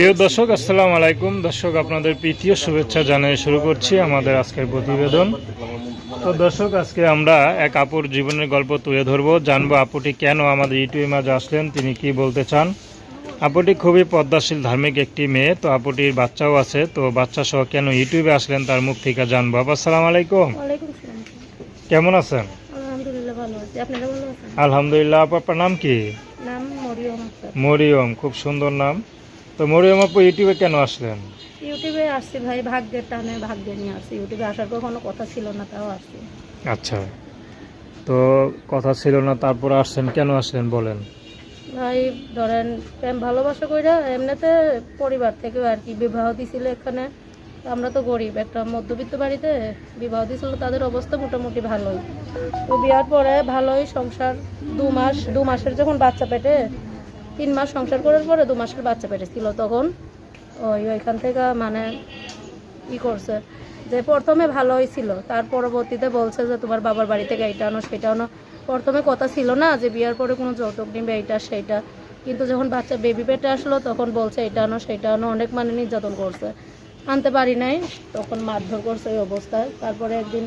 প্রিয় দর্শক আসসালাম আলাইকুম। দর্শক আপনাদের প্রীতীয় শুভেচ্ছা জানিয়ে শুরু করছি আমাদের আজকের প্রতিবেদন। তো দর্শক আজকে আমরা এক আপুর জীবনের গল্প তুলে ধরবো। জানব আপুটি কেন আমাদের ইউটিউবে মাঝে আসলেন তিনি কি বলতে চান? আপুটি খুবই পদ্মাশীল ধার্মিক একটি মেয়ে তো আপুটির বাচ্চাও আছে তো বাচ্চা সহ কেন ইউটিউবে আসলেন তার মুখ থেকে জানব। আপা আসসালামু আলাইকুম। কেমন আছেন? আলহামদুলিল্লাহ আপনারা নাম কি? মরিয়ম খুব সুন্দর নাম। তো মরিয়ম আপু ইউটিউবে কেন আসলেন? ইউটিউবে আসছি ভাই ভাগ্যের টানে ভাগ্যে নিয়ে আসছি। ইউটিউবে আসার পর কোনো কথা ছিল না তাও আসছি। আচ্ছা। তো কথা ছিল না তারপর আসছেন কেন আসলেন বলেন? ভাই ধরেন প্রেম ভালোবাসা কইরা এমনিতে পরিবার থেকে আর কি বিবাহ দিছিল এখানে। আমরা তো গরিব একটা মধ্যবিত্ত বাড়িতে বিবাহ দিছিল তাদের অবস্থা মোটামুটি ভালোই। তো বিয়ার পরে ভালোই সংসার দু মাস দু মাসের যখন বাচ্চা পেটে তিন মাস সংসার করার পরে দু মাসের বাচ্চা পেটে ছিল তখন। ওই ওইখান থেকে মানে ই করছে যে প্রথমে ভালোই ছিল তার পরবর্তীতে বলছে যে তোমার বাবার বাড়ি থেকে এইটা আনো সেটা আনো। প্রথমে কথা ছিল না যে বিয়ার পরে কোনো যৌতুক নিবে এইটা সেইটা। কিন্তু যখন বাচ্চা বেবি পেটে আসলো তখন বলছে এটা আনো সেটা আনো অনেক মানে নির্যাতন করছে। আনতে পারি নাই তখন মারধর করছে ওই অবস্থায়। তারপরে একদিন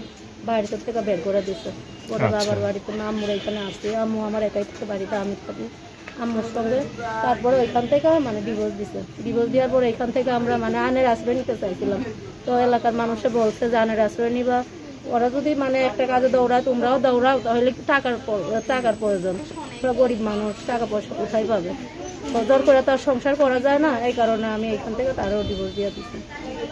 বাড়িতে থেকে বের করে দিছে। ওরা আচ্ছা। বাবার বাড়িতে না আম্মুর এখানে আসছি আম্মু আমার একাই থেকে বাড়িতে আমি থাকি। আম্মুর সঙ্গে তারপরে ওইখান থেকে মানে ডিভোর্স দিছে। ডিভোর্স দেওয়ার পর এখান থেকে আমরা মানে আনের আশ্রয় নিতে চাইছিলাম। তো এলাকার মানুষে বলছে যে আনের আশ্রয় নিবা। ওরা যদি মানে একটা কাজে দৌড়ায়, তোমরাও দৌড়াও, তাহলে টাকার টাকার প্রয়োজন? ওরা গরিব মানুষ, টাকা পয়সা কোথায় পাবে? জোর করে তার সংসার করা যায় না। এই কারণে আমি এখান থেকে তারও ডিভোর্স দিয়ে দিচ্ছি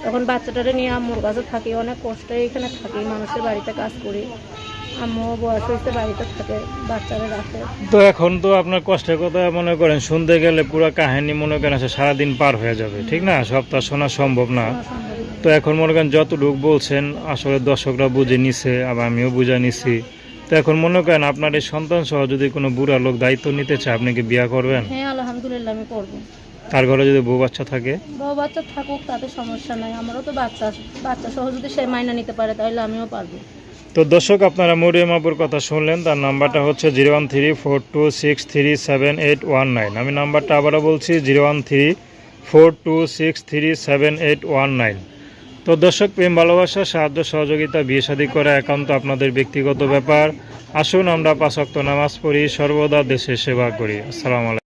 তখন বাচ্চাটারে নিয়ে আম্মুর কাছে থাকি, অনেক কষ্টে এখানে থাকি, মানুষের বাড়িতে কাজ করি। আম্মু বয়স হয়েছে বাড়িতে থাকে বাচ্চারা রাখে। তো এখন তো আপনার কষ্টের কথা মনে করেন শুনতে গেলে পুরো কাহিনী মনে করেন সে সারাদিন পার হয়ে যাবে ঠিক না? আর শোনা সম্ভব না। কোনো সম্ভব না। তো এখন মনে করেন যতটুকু বলছেন আসলে দর্শকরা বুঝে নিছে আবার আমিও বুঝে নিছি। তো এখন মনে করেন আপনার এই সন্তান সহ যদি কোনো বুড়া লোক দায়িত্ব নিতে চায় আপনি কি বিয়া করবেন? হ্যাঁ আলহামদুলিল্লাহ আমি করব। তার ঘরে যদি বউ বাচ্চা থাকে? বউ বাচ্চা থাকুক তাতে সমস্যা নাই। আমারও তো বাচ্চা বাচ্চা সহ যদি সে মাইনা নিতে পারে তাহলে আমিও পারব। তো দর্শক, আপনারা মরিয়ম আপুর কথা শুনলেন। তার নাম্বারটা হচ্ছে zero one three four two six three seven eight one nine. আমি নাম্বারটা আবারও বলছি, zero one three four two six three seven eight one nine. তো দর্শক, প্রেম, ভালোবাসা, সাহায্য, সহযোগিতা, বিয়ে শাদী করা একান্ত আপনাদের ব্যক্তিগত ব্যাপার। আসুন, আমরা পাঁচক্ত নামাজ পড়ি, সর্বদা দেশের সেবা করি। আসসালামু